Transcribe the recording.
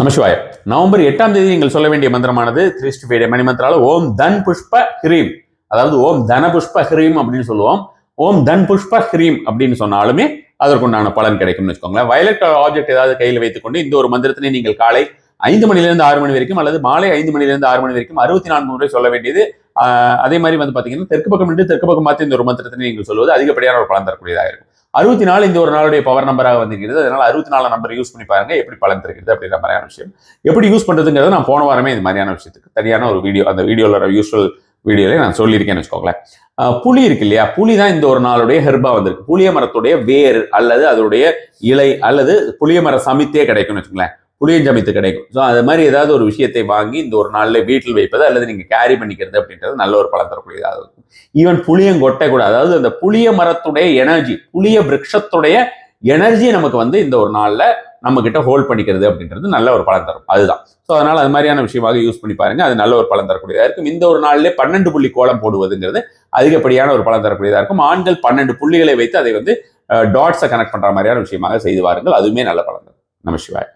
நமசிவாய. November எட்டாம் தேதி நீங்கள் சொல்ல வேண்டிய மந்திரமானது த்ரீ மணிமந்திரால மணி மந்திரால ஓம் தன் புஷ்ப ஹ்ரீம். அதாவது ஓம் தன புஷ்ப ஹ்ரீம் அப்படின்னு சொல்லுவோம். ஓம் தன் புஷ்ப ஹ்ரீம் அப்படின்னு சொன்னாலுமே அதற்குண்டான பலன் கிடைக்கும்னு வச்சுக்கோங்களேன். வயலட் ஆப்ஜெக்ட் ஏதாவது கையில் வைத்துக்கொண்டு இந்த ஒரு மந்திரத்தினை நீங்கள் காலை ஐந்து மணிலிருந்து ஆறு மணி வரைக்கும் அல்லது மாலை ஐந்து மணிலிருந்து ஆறு மணி வரைக்கும் அறுபத்தி நான்கு முறை சொல்ல வேண்டியது. அதே மாதிரி வந்து பார்த்தீங்கன்னா தெற்கு பக்கம் நின்று தெற்கு பக்கம் மாற்றி இந்த ஒரு மந்திரத்தினை நீங்கள் சொல்வது அதிகப்படியான ஒரு பலன் தரக்கூடியதாக இருக்கும். அறுபத்தி நாலு இந்த ஒரு நாளுடைய பவர் நம்பராக வந்திருக்கிறது. அதனால அறுபத்தி நாலு நம்பர் யூஸ் பண்ணி பாருங்க எப்படி பலன் தருகிறது அப்படின்ற மாதிரியான விஷயம். எப்படி யூஸ் பண்றதுங்கிறத நான் போன வாரமே இந்த மாதிரியான விஷயத்துக்கு தனியான ஒரு வீடியோ அந்த வீடியோல யூஸ்வல் வீடியோல நான் சொல்லியிருக்கேன்னு வச்சுக்கோங்களேன். புளி இருக்கு இல்லையா? புளி தான் இந்த ஒரு நாளுடைய ஹெர்பா வந்திருக்கு. புளிய மரத்துடைய வேர் அல்லது அதனுடைய இலை அல்லது புளிய மர சமித்தே கிடைக்கும்னு வச்சுக்கோங்களேன். புளியஞ்சமைத்து கிடைக்கும். ஸோ அது மாதிரி ஏதாவது ஒரு விஷயத்தை வாங்கி இந்த ஒரு நாளில் வீட்டில் வைப்பது அல்லது நீங்கள் கேரி பண்ணிக்கிறது அப்படின்றது நல்ல ஒரு பலன் தரக்கூடியதாக இருக்கும். ஈவன் புளியங்கொட்டை கூட அதாவது அந்த புளிய மரத்துடைய எனர்ஜி புளிய விரக்ஷத்துடைய எனர்ஜி நமக்கு வந்து இந்த ஒரு நாளில் நம்ம கிட்ட ஹோல்ட் பண்ணிக்கிறது அப்படின்றது நல்ல ஒரு பலன் தரும். அதுதான். ஸோ அதனால் அது மாதிரியான விஷயமாக யூஸ் பண்ணி பாருங்க. அது நல்ல ஒரு பலன் தரக்கூடியதாக இருக்கும். இந்த ஒரு நாளிலே பன்னெண்டு புள்ளி கோலம் போடுவதுங்கிறது அதிகப்படியான ஒரு பலன் தரக்கூடியதாக இருக்கும். ஆண்கள் பன்னெண்டு புள்ளிகளை வைத்து அதை வந்து டாட்ஸை கனெக்ட் பண்ணுற மாதிரியான விஷயமாக செய்து வாருங்கள். அதுவுமே நல்ல பலன் தரும். நம சிவாய்.